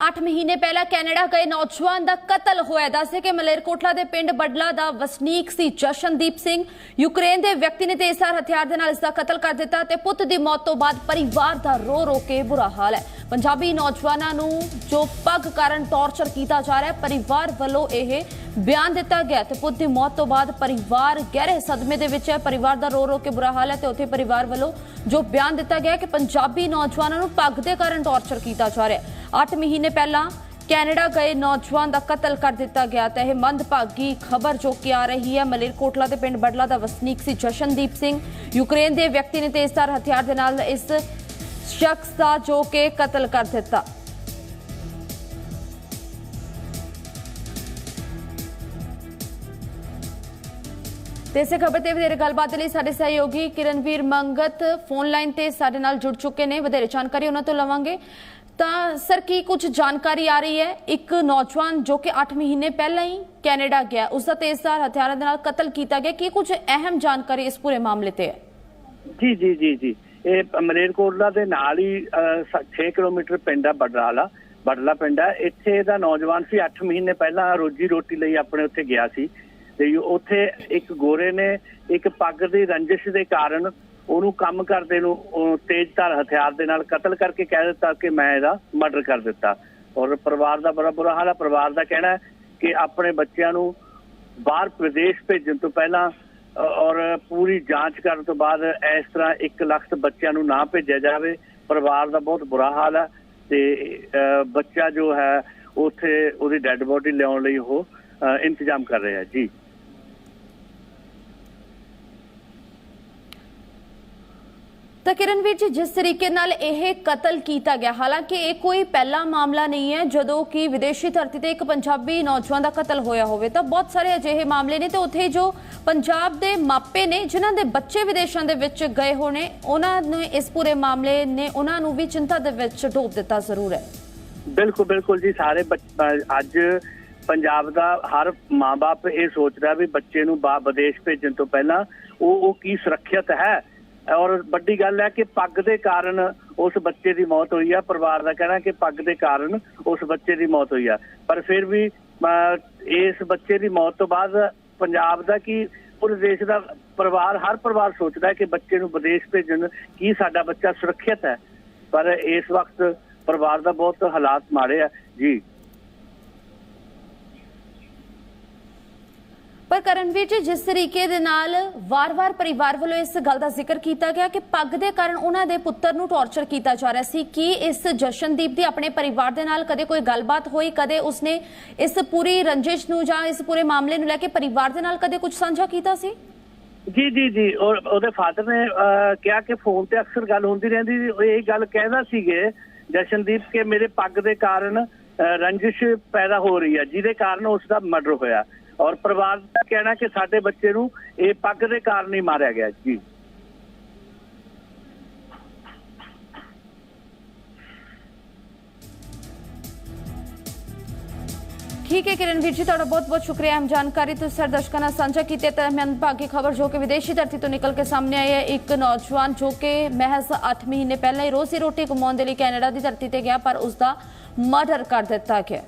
8 ਮਹੀਨੇ ਪਹਿਲਾਂ ਕੈਨੇਡਾ ਗਏ ਨੌਜਵਾਨ ਦਾ ਕਤਲ ਹੋਇਆ। ਦੱਸੇ ਕਿ ਮਲੇਰਕੋਟਲਾ ਦੇ ਪਿੰਡ ਬਡਲਾ ਦਾ ਵਸਨੀਕ ਸੀ ਜਸ਼ਨਦੀਪ ਸਿੰਘ। ਯੂਕਰੇਨ ਦੇ ਵਿਅਕਤੀ ਨੇ ਤੇਜ਼ਧਾਰ ਹਥਿਆਰ ਦੇ ਨਾਲ ਇਸ ਦਾ ਕਤਲ ਕਰ ਦਿੱਤਾ ਤੇ ਪੁੱਤ ਦੀ ਮੌਤ ਤੋਂ ਬਾਅਦ ਪਰਿਵਾਰ ਦਾ ਰੋ ਰੋ ਕੇ ਬੁਰਾ ਹਾਲ ਹੈ। ਪੰਜਾਬੀ ਨੌਜਵਾਨਾਂ ਨੂੰ ਜੋ ਪੱਗ ਕਾਰਨ ਟੌਰਚਰ ਕੀਤਾ ਜਾ ਰਿਹਾ ਹੈ, ਪਰਿਵਾਰ ਵੱਲੋਂ ਇਹ ਬਿਆਨ ਦਿੱਤਾ ਗਿਆ ਤੇ ਪੁੱਤ ਦੀ ਮੌਤ ਤੋਂ ਬਾਅਦ ਪਰਿਵਾਰ ਗਹਿਰੇ ਸਦਮੇ ਦੇ ਵਿੱਚ ਹੈ। ਪਰਿਵਾਰ ਦਾ ਰੋ ਰੋ ਕੇ ਬੁਰਾ ਹਾਲ ਹੈ ਤੇ ਉੱਥੇ ਪਰਿਵਾਰ ਵੱਲੋਂ ਜੋ ਬਿਆਨ ਦਿੱਤਾ ਗਿਆ ਕਿ ਪੰਜਾਬੀ ਨੌਜਵਾਨਾਂ ਨੂੰ ਪੱਗ ਦੇ ਕਾਰਨ ਟੌਰਚਰ ਕੀਤਾ ਜਾ ਰਿਹਾ ਹੈ। 8 ਮਹੀਨੇ ਪਹਿਲਾਂ ਕੈਨੇਡਾ ਗਏ ਨੌਜਵਾਨ ਦਾ ਕਤਲ ਕਰ ਦਿੱਤਾ ਗਿਆ ਤੇ ਇਹ ਮੰਦਭਾਗੀ ਖਬਰ ਜੋ ਕਿ ਆ ਰਹੀ ਹੈ ਮਲੇਰਕੋਟਲਾ ਦੇ ਪਿੰਡ ਬੜਲਾ ਦਾ ਵਸਨੀਕ ਸੀ ਜਸ਼ਨਦੀਪ ਸਿੰਘ। ਯੂਕਰੇਨ ਦੇ ਵਿਅਕਤੀ ਨੇ ਤੇਜ਼ਧਾਰ ਹਥਿਆਰ ਦੇ ਨਾਲ ਇਸ ਸ਼ਖਸ ਦਾ ਜੋ ਕਿ ਕਤਲ ਕਰ ਦਿੱਤਾ। ਤੇ ਇਸੇ ਖਬਰ ਤੇ ਵਧੇਰੇ ਗੱਲਬਾਤ ਲਈ ਸਾਡੇ ਸਹਿਯੋਗੀ ਕਿਰਨਵੀਰ ਮੰਗਤ ਫੋਨ ਲਾਈਨ ਤੇ ਸਾਡੇ ਨਾਲ ਜੁੜ ਚੁੱਕੇ ਨੇ। ਵਧੇਰੇ ਜਾਣਕਾਰੀ ਉਹਨਾਂ ਤੋਂ ਲਵਾਂਗੇ। ਤਾਂ ਸਰ, ਕੀ ਕੁਝ ਜਾਣਕਾਰੀ ਆ ਰਹੀ ਹੈ? ਇੱਕ ਨੌਜਵਾਨ ਜੋ ਕਿ 8 ਮਹੀਨੇ ਪਹਿਲਾਂ ਹੀ ਕੈਨੇਡਾ ਗਿਆ, ਉਸ ਦਾ ਤੇਜ਼ਧਾਰ ਹਥਿਆਰਾਂ ਦੇ ਨਾਲ ਕਤਲ ਕੀਤਾ ਗਿਆ। ਕੀ ਕੁਝ ਅਹਿਮ ਜਾਣਕਾਰੀ ਇਸ ਪੂਰੇ ਮਾਮਲੇ ਤੇ ਹੈ? ਜੀ ਜੀ ਜੀ ਜੀ। ਇਹ ਮਲੇਰਕੋਟਲਾ ਦੇ ਨਾਲ ਹੀ 6 ਕਿਲੋਮੀਟਰ ਪਿੰਡ ਆ ਬਡਰਾਲਾ ਬਡਲਾ ਪਿੰਡ ਆ। ਇੱਥੇ ਦਾ ਨੌਜਵਾਨ ਸੀ 8 ਮਹੀਨੇ ਪਹਿਲਾਂ ਰੋਜੀ ਰੋਟੀ ਲਈ ਆਪਣੇ ਉੱਥੇ ਗਿਆ ਸੀ। ਤੇ ਉੱਥੇ ਇੱਕ ਗੋਰੇ ਨੇ ਇੱਕ ਪੱਗ ਦੀ ਰੰਜਿਸ਼ ਦੇ ਕਾਰਨ ਉਹਨੂੰ ਕੰਮ ਕਰਦੇ ਨੂੰ ਉਹ ਤੇਜ਼ਧਾਰ ਹਥਿਆਰ ਦੇ ਨਾਲ ਕਤਲ ਕਰਕੇ ਕਹਿ ਦਿੱਤਾ ਕਿ ਮੈਂ ਇਹਦਾ ਮਰਡਰ ਕਰ ਦਿੱਤਾ। ਔਰ ਪਰਿਵਾਰ ਦਾ ਬੜਾ ਬੁਰਾ ਹਾਲ ਹੈ ਪਰਿਵਾਰ ਦਾ ਕਹਿਣਾ ਹੈ ਕਿ ਆਪਣੇ ਬੱਚਿਆਂ ਨੂੰ ਬਾਹਰ ਪ੍ਰਦੇਸ਼ ਭੇਜਣ ਤੋਂ ਪਹਿਲਾਂ ਔਰ ਪੂਰੀ ਜਾਂਚ ਕਰਨ ਤੋਂ ਬਾਅਦ ਇਸ ਤਰ੍ਹਾਂ 1 ਲੱਖ ਬੱਚਿਆਂ ਨੂੰ ਨਾ ਭੇਜਿਆ ਜਾਵੇ। ਪਰਿਵਾਰ ਦਾ ਬਹੁਤ ਬੁਰਾ ਹਾਲ ਹੈ ਤੇ ਅ, ਬੱਚਾ ਜੋ ਹੈ ਉੱਥੇ ਉਹਦੀ ਡੈੱਡ ਬੋਡੀ ਲਿਆਉਣ ਲਈ ਉਹ ਇੰਤਜ਼ਾਮ ਕਰ ਰਿਹਾ ਜੀ। ਤਾਂ ਕਿਰਨਵੀਰ ਜੀ, ਜਿਸ ਤਰੀਕੇ ਨਾਲ ਇਹ ਕਤਲ ਕੀਤਾ ਗਿਆ, ਹਾਲਾਂਕਿ ਇਹ ਕੋਈ ਪਹਿਲਾ ਮਾਮਲਾ ਨਹੀਂ ਹੈ, ਜਦੋਂ ਕਿ ਵਿਦੇਸ਼ੀ ਧਰਤੀ ਤੇ ਇੱਕ ਪੰਜਾਬੀ ਨੌਜਵਾਨ ਦਾ ਕਤਲ ਹੋਇਆ ਹੋਵੇ, ਤਾਂ ਬਹੁਤ ਸਾਰੇ ਅਜਿਹੇ ਮਾਮਲੇ ਨੇ ਤੇ ਉੱਥੇ ਜੋ ਪੰਜਾਬ ਦੇ ਮਾਪੇ ਨੇ, ਜਿਨ੍ਹਾਂ ਦੇ ਬੱਚੇ ਵਿਦੇਸ਼ਾਂ ਦੇ ਵਿੱਚ ਗਏ ਹੋਣੇ ਉਹਨਾਂ ਨੇ ਇਸ ਪੂਰੇ ਮਾਮਲੇ ਨੇ ਉਹਨਾਂ ਨੂੰ ਵੀ ਚਿੰਤਾ ਦੇ ਵਿੱਚ ਡੋਬ ਦਿੱਤਾ ਜ਼ਰੂਰ ਹੈ। ਬਿਲਕੁਲ ਬਿਲਕੁਲ ਜੀ, ਸਾਰੇ ਅੱਜ ਪੰਜਾਬ ਦਾ ਹਰ ਮਾਪੇ ਇਹ ਸੋਚਦਾ ਵੀ ਬੱਚੇ ਨੂੰ ਬਾ, ਵਿਦੇਸ਼ ਭੇਜਣ ਤੋਂ ਪਹਿਲਾਂ ਉਹ ਉਹ ਕੀ ਸੁਰੱਖਿਅਤ ਹੈ ਔਰ ਵੱਡੀ ਗੱਲ ਹੈ ਕਿ ਪੱਗ ਦੇ ਕਾਰਨ ਉਸ ਬੱਚੇ ਦੀ ਮੌਤ ਹੋਈ ਆ। ਪਰਿਵਾਰ ਦਾ ਕਹਿਣਾ ਕਿ ਪੱਗ ਦੇ ਕਾਰਨ ਉਸ ਬੱਚੇ ਦੀ ਮੌਤ ਹੋਈ ਆ। ਪਰ ਫਿਰ ਵੀ ਅ, ਇਸ ਬੱਚੇ ਦੀ ਮੌਤ ਤੋਂ ਬਾਅਦ ਪੰਜਾਬ ਦਾ ਕੀ ਪੂਰੇ ਦੇਸ਼ ਦਾ ਪਰਿਵਾਰ ਹਰ ਪਰਿਵਾਰ ਸੋਚਦਾ ਹੈ ਕਿ ਬੱਚੇ ਨੂੰ ਵਿਦੇਸ਼ ਭੇਜਣ ਕੀ ਸਾਡਾ ਬੱਚਾ ਸੁਰੱਖਿਅਤ ਹੈ। ਪਰ ਇਸ ਵਕਤ ਪਰਿਵਾਰ ਦਾ ਬਹੁਤ ਹਾਲਾਤ ਮਾੜੇ ਆ। ਜੀ। ਪਰ ਕਰਨਵੀਰ ਜੀ ਜਿਸ ਤਰੀਕੇ ਦੇ ਨਾਲ ਵਾਰ-ਵਾਰ ਪਰਿਵਾਰ ਵੱਲੋਂ ਇਸ ਗੱਲ ਦਾ ਜ਼ਿਕਰ ਕੀਤਾ ਗਿਆ ਕਿ ਪੱਗ ਦੇ ਕਾਰਨ ਉਹਨਾਂ ਦੇ ਪੁੱਤਰ ਨੂੰ ਟੌਰਚਰ ਕੀਤਾ ਜਾ ਰਿਹਾ ਸੀ ਕੀ ਇਸ ਜਸ਼ਨਦੀਪ ਦੀ ਆਪਣੇ ਪਰਿਵਾਰ ਦੇ ਨਾਲ ਕਦੇ ਕੋਈ ਗੱਲਬਾਤ ਹੋਈ? ਕਦੇ ਉਸਨੇ ਇਸ ਪੂਰੀ ਰੰਜਿਸ਼ ਨੂੰ ਜਾਂ ਇਸ ਪੂਰੇ ਮਾਮਲੇ ਨੂੰ ਲੈ ਕੇ ਪਰਿਵਾਰ ਦੇ ਨਾਲ ਕਦੇ ਕੁਝ ਸਾਂਝਾ ਕੀਤਾ ਸੀ? ਜੀ ਜੀ ਜੀ। ਔਰ ਉਹਦੇ ਫਾਦਰ ਨੇ ਕਿਹਾ ਕਿ ਫੋਨ ਤੇ ਅਕਸਰ ਗੱਲ ਹੁੰਦੀ ਰਹਿੰਦੀ ਸੀ। ਉਹ ਇਹ ਗੱਲ ਕਹਿੰਦਾ ਸੀਗੇ ਜਸ਼ਨਦੀਪ ਕਿ ਮੇਰੇ ਪੱਗ ਦੇ ਕਾਰਨ ਅਹ, ਰੰਜਿਸ਼ ਪੈਦਾ ਹੋ ਰਹੀ ਹੈ ਜਿਹਦੇ ਕਾਰਨ ਉਸ ਦਾ ਮਰਡਰ ਹੋਇਆ। ਔਰ ਪਰਿਵਾਰ ਦਾ ਕਹਿਣਾ ਕਿ ਸਾਡੇ ਬੱਚੇ ਨੂੰ ਇਹ ਪੱਗ ਦੇ ਕਾਰਨ ਹੀ ਮਾਰਿਆ ਗਿਆ ਜੀ। ਠੀਕ ਹੈ ਕਿਰਨਵੀਰ ਜੀ, ਤੁਹਾਡਾ ਬਹੁਤ-ਬਹੁਤ ਸ਼ੁਕਰੀਆ। ਹਮ ਜਾਣਕਾਰੀ ਤੁਸੀਂ ਸਾਡੇ ਦਰਸ਼ਕਾਂ ਨਾਲ ਸਾਂਝਾ ਕੀਤੀ ਤੇ ਮੈਂ ਭਾਗੀ ਖਬਰ ਜੋ ਕਿ ਵਿਦੇਸ਼ੀ ਧਰਤੀ ਤੋਂ ਨਿਕਲ ਕੇ ਸਾਹਮਣੇ ਆਈ ਹੈ। ਇੱਕ ਨੌਜਵਾਨ ਜੋ ਕਿ ਮਹਿਜ਼ 8 ਮਹੀਨੇ ਪਹਿਲਾਂ ਹੀ ਰੋਜ਼ੀ ਰੋਟੀ ਕਮਾਉਣ ਦੇ ਲਈ ਕੈਨੇਡਾ ਦੀ ਧਰਤੀ ਤੇ ਗਿਆ, ਪਰ ਉਸ ਦਾ ਮਰਡਰ ਕਰ ਦਿੱਤਾ ਗਿਆ।